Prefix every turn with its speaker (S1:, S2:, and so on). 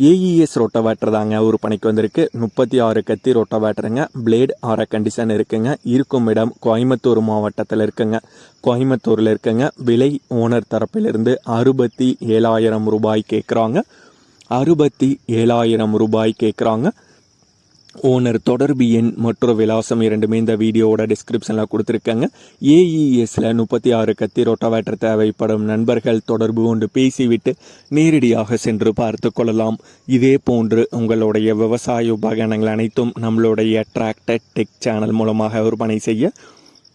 S1: AES rotavator தாங்க ஒரு பணிக்கு வந்திருக்கு. முப்பத்தி ஆறு கத்தி ரொட்டவேட்டருங்க. பிளேட் ஆற கண்டிஷன் இருக்குங்க. இருக்கும் இடம் கோயம்புத்தூர் மாவட்டத்தில் இருக்குங்க. கோயம்புத்தூரில் இருக்குங்க. விலை ஓனர் தரப்பிலிருந்து அறுபத்தி ஏழாயிரம் ரூபாய் கேட்குறாங்க அறுபத்தி ஏழாயிரம் ரூபாய் கேட்குறாங்க ஓனர் தொடர்பு எண் மற்றும் விலாசம் இரண்டுமே இந்த வீடியோவோட டிஸ்கிரிப்ஷனில் கொடுத்துருக்காங்க. ஏஇஎஸ்ல முப்பத்தி ஆறு கத்தி ரொட்டவேட்டர் தேவைப்படும் நண்பர்கள் தொடர்பு கொண்டு பேசிவிட்டு நேரடியாக சென்று பார்த்து கொள்ளலாம். இதே போன்று உங்களுடைய விவசாய உபகரணங்கள் அனைத்தும் நம்மளுடைய டிராக்டர் டெக் சேனல் மூலமாக விற்பனை செய்ய